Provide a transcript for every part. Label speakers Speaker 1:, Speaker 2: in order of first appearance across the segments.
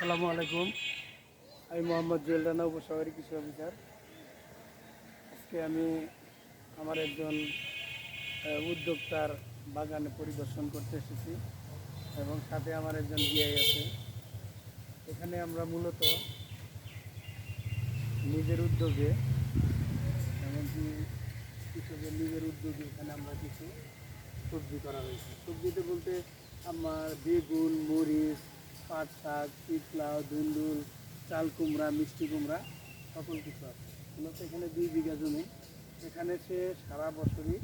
Speaker 1: আসসালামু আলাইকুম। আমি মোহাম্মদ জুয়েল রানা, উপসহকারী কৃষি অফিসার। আজকে আমি আমার একজন উদ্যোক্তার বাগানে পরিদর্শন করতে এসেছি এবং সাথে আমার একজন বিআই আছে। এখানে আমরা মূলত নিজের উদ্যোগে, এমনকি কৃষকের নিজের উদ্যোগে এখানে আমরা কিছু সবজি করা হয়েছে। সবজিতে বলতে আমার বেগুন, মরিচ পাট শাক পিতলাও ধুন্দুল চাল কুমড়া মিষ্টি কুমড়া সকল কিছু আছে। মূলত এখানে দুই বিঘা জমি। এখানে সে সারা বছরই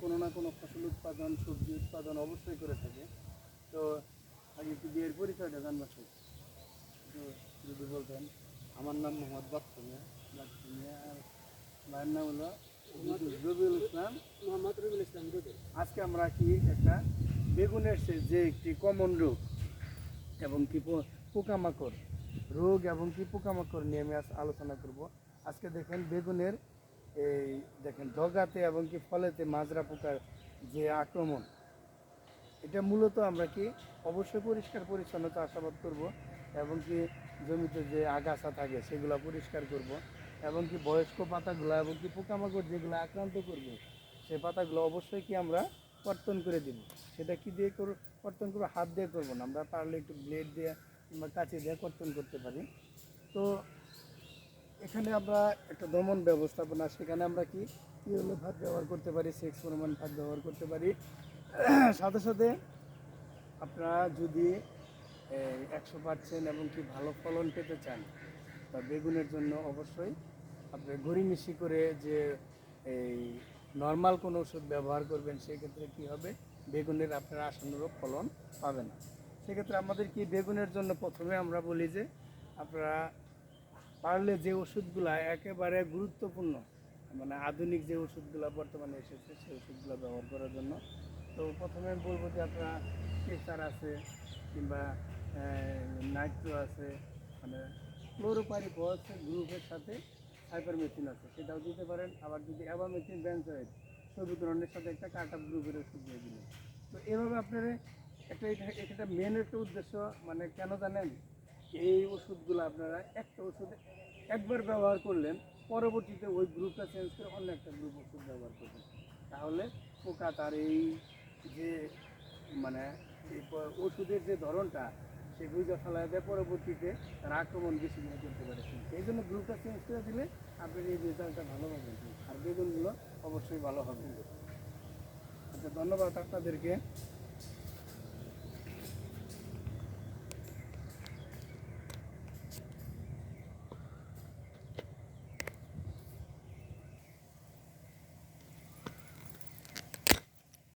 Speaker 1: কোনো না কোনো ফসল উৎপাদন সবজি উৎপাদন অবশ্যই করে থাকে। তো আগে একটু বিয়ের পরিচয়টা জানবার একটু যদি বলতেন।
Speaker 2: আমার নাম মোহাম্মদ বাচ্চুমিয়া
Speaker 1: বাচ্চা আর ভাইয়ের নাম হলো রবিউল ইসলাম।
Speaker 2: মোহাম্মদ রবিউল ইসলাম
Speaker 1: আজকে আমরা কি একটা বেগুনের যে একটি কমন রোগ এবং কি পোকামাকড়, রোগ এবং কি পোকামাকড় নিয়ে আমি আজ আলোচনা করব। আজকে দেখেন বেগুনের এই দেখেন ডগাতে এবং কি ফলেতে মাজরা পোকার যে আক্রমণ, এটা মূলত আমরা কি অবশ্যই পরিষ্কার পরিচ্ছন্নতা আশাবাদ করব এবং কি জমিতে যে আগাছা থাকে সেগুলো পরিষ্কার করব এবং কি বয়স্ক পাতাগুলো এবং কি পোকামাকড় যেগুলো আক্রান্ত করবে সেই পাতাগুলো অবশ্যই কি আমরা কর্তন করে দিব। সেটা কি দিয়ে কর্তন করব হাত দিয়ে করব না। আমরা পারলে একটু ব্লেড দিয়ে কিংবা কাঁচি দিয়ে কর্তন করতে পারি। তো এখানে আমরা একটা দমন ব্যবস্থাপনা, সেখানে আমরা কি কি হলো ভাত ব্যবহার করতে পারি, সেক্স পরিমাণ ভাত ব্যবহার করতে পারি। সাথে সাথে আপনারা যদি একশো পার্সেন্ট এবং কি ভালো ফলন পেতে চান বা বেগুনের জন্য অবশ্যই আপনি গড়ি মিশি করে যে এই নর্মাল কোনো ওষুধ ব্যবহার করবেন, সেক্ষেত্রে কি হবে? বেগুনের আপনারা আসানুরূপ ফলন পাবেন। সেক্ষেত্রে আমাদের কি বেগুনের জন্য প্রথমে আমরা বলি যে, আপনারা পারলে যে ওষুধগুলা একেবারে গুরুত্বপূর্ণ মানে আধুনিক যে ওষুধগুলো বর্তমানে এসেছে, সেই ওষুধগুলো ব্যবহার করার জন্য। তো প্রথমে বলব যে আপনারা প্রেসার আছে কিংবা নাইট্রো আছে মানে ক্লোরোপারিফস গ্রুপের সাথে হাইপারমেথিন আছে, সেটাও দিতে পারেন। আবার যদি অ্যাবামেথিন ব্যানজয়েড সবুকরণের সাথে একটা কাট গ্রুপের ওষুধ দিয়ে দিলেন। তো এভাবে আপনারা একটা এটা মেন একটা উদ্দেশ্য মানে কেন জানেন? এই ওষুধগুলো আপনারা একটা ওষুধ একবার ব্যবহার করলেন, পরবর্তীতে ওই গ্রুপটা চেঞ্জ করে অন্য একটা গ্রুপ ওষুধ ব্যবহার করবেন। তাহলে পোকা তার এই যে মানে ওষুধের যে ধরনটা সে বুঝে ফেলা দেয়, পরবর্তীতে তার আক্রমণ বেশি করে করতে পারে। এই জন্য গ্রুপটা চেঞ্জ করে দিলে আপনার এই রেজাল্টটা ভালো হবে আর বেগুনগুলো অবশ্যই ভালো হবে। আচ্ছা ধন্যবাদ আপনাদেরকে।